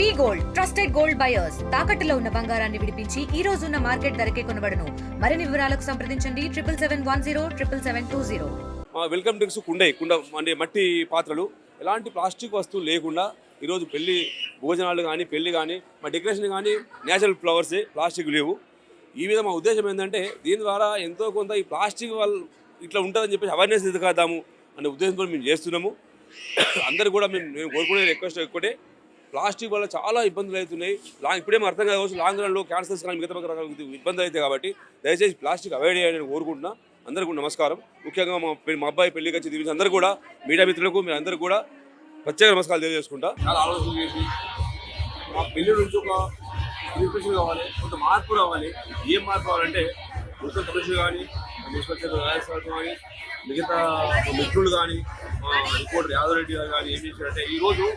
V Gold trusted gold buyers. తాకట్టులో ఉన్న బంగారాన్ని విడిపించి ఈ రోజు ఉన్న మార్కెట్ ధరకే కొనబడను. మరిన్ని వివరాలకు సంప్రదించండి. Triple seven one zero triple seven two zero. Welcome drinks కుండే కుండ అంటే మట్టి పాత్రలు. ఎలాంటి ప్లాస్టిక్ వస్తువులు లేకుండా ఈరోజు పెళ్ళి భోజనాలు కానీ పెళ్ళి కానీ మా డెకరేషన్ కానీ నేచురల్ ఫ్లవర్స్ ప్లాస్టిక్ లేవు. ఈ విధంగా మా ఉద్దేశం ఏంటంటే దీని ద్వారా ఎంతో కొంత ఈ ప్లాస్టిక్ వల్ల ఇట్లా ఉంటుందని చెప్పేసి అవేర్నెస్ ఎదుగుదాము అనే ఉద్దేశంతో మేము చేస్తున్నాము. అందరు కూడా మేము నేను కోరుకునే రిక్వెస్ట్ ఒకటే. ప్లాస్టిక్ వల్ల చాలా ఇబ్బందులు అవుతున్నాయి. లాంగ్ ఇప్పుడేం అర్థం కావచ్చు. లాంగ్ రన్లో క్యాన్సర్స్ కానీ మిగతా రకాల ఇబ్బందులు అవుతాయి కాబట్టి దయచేసి ప్లాస్టిక్ అవాయిడ్ చేయాలని కోరుకుంటున్నా. అందరికీ నమస్కారం. ముఖ్యంగా మా పె- మా అబ్బాయి పెళ్ళికి వచ్చి దీవించి అందరూ కూడా మీడియా మిత్రులకు మీరు అందరూ కూడా ప్రత్యేక నమస్కారాలు తెలియజేసుకుంటా. చాలా ఆలోచన చేసి మా పెళ్ళి నుంచి ఒక ఇన్స్పిరేషన్ కావాలి కొంత మార్పు రావాలి. ఏం మార్పు కావాలంటే మున్సిపల్ కమిషనర్ కానీ మున్సిపల్ కానీ మిగతా మిత్రులు కానీ రిపోర్టర్ యాదవ్ రెడ్డి గారు కానీ ఏం చేశారంటే ఈరోజు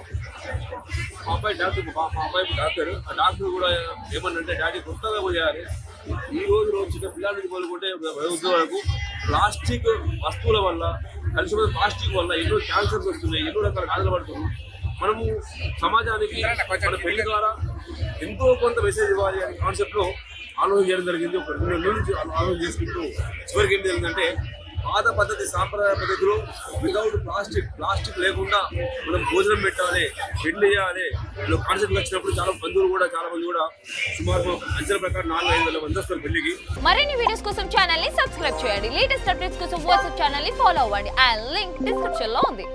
మా అబ్బాయి డాక్టర్ మా అబ్బాయి డాక్టర్ ఆ డాక్టర్ కూడా ఏమన్నంటే డాడీ కొత్తగా పోయారు ఈ రోజు రోజు చిన్న పిల్లల నుంచి మొదలుకుంటే వరకు ప్లాస్టిక్ వస్తువుల వల్ల కలిసిపోయిన ప్లాస్టిక్ వల్ల ఎన్నో క్యాన్సర్స్ వస్తున్నాయి ఎన్నో రకాల వ్యాధులు పడుతున్నాయి. మనము సమాజానికి మన పెళ్ళి ద్వారా ఎంతో కొంత మెసేజ్ ఇవ్వాలి అనే కాన్సెప్ట్లో ఆలోచన చేయడం జరిగింది. ఒక రెండు నుంచి ఆలో- ఆలోచన చేసుకుంటూ చివరికి ఏం జరిగిందంటే పాత పద్ధతి సాంప్రదాయ పద్ధతిలో వితౌట్ ప్లాస్టిక్ ప్లాస్టిక్ లేకుండా మనం భోజనం పెట్టాలి పెళ్ళి చేయాలి ఇలా కాన్సెప్ట్ వచ్చినప్పుడు చాలా బంధువులు కూడా చాలా మంది కూడా సుమారు అంచనా ప్రకారం నాలుగు ఐదు వేల మంది వస్తారు పెళ్ళికి. మరిన్ని వీడియోస్ కోసం ఛానల్ని సబ్స్క్రైబ్ చేయండి. లేటెస్ట్ అప్డేట్స్ కోసం వాట్సాప్ ఛానల్ని ఫాలో అవ్వండి. అండ్ లింక్ డిస్క్రిప్షన్లో ఉంది.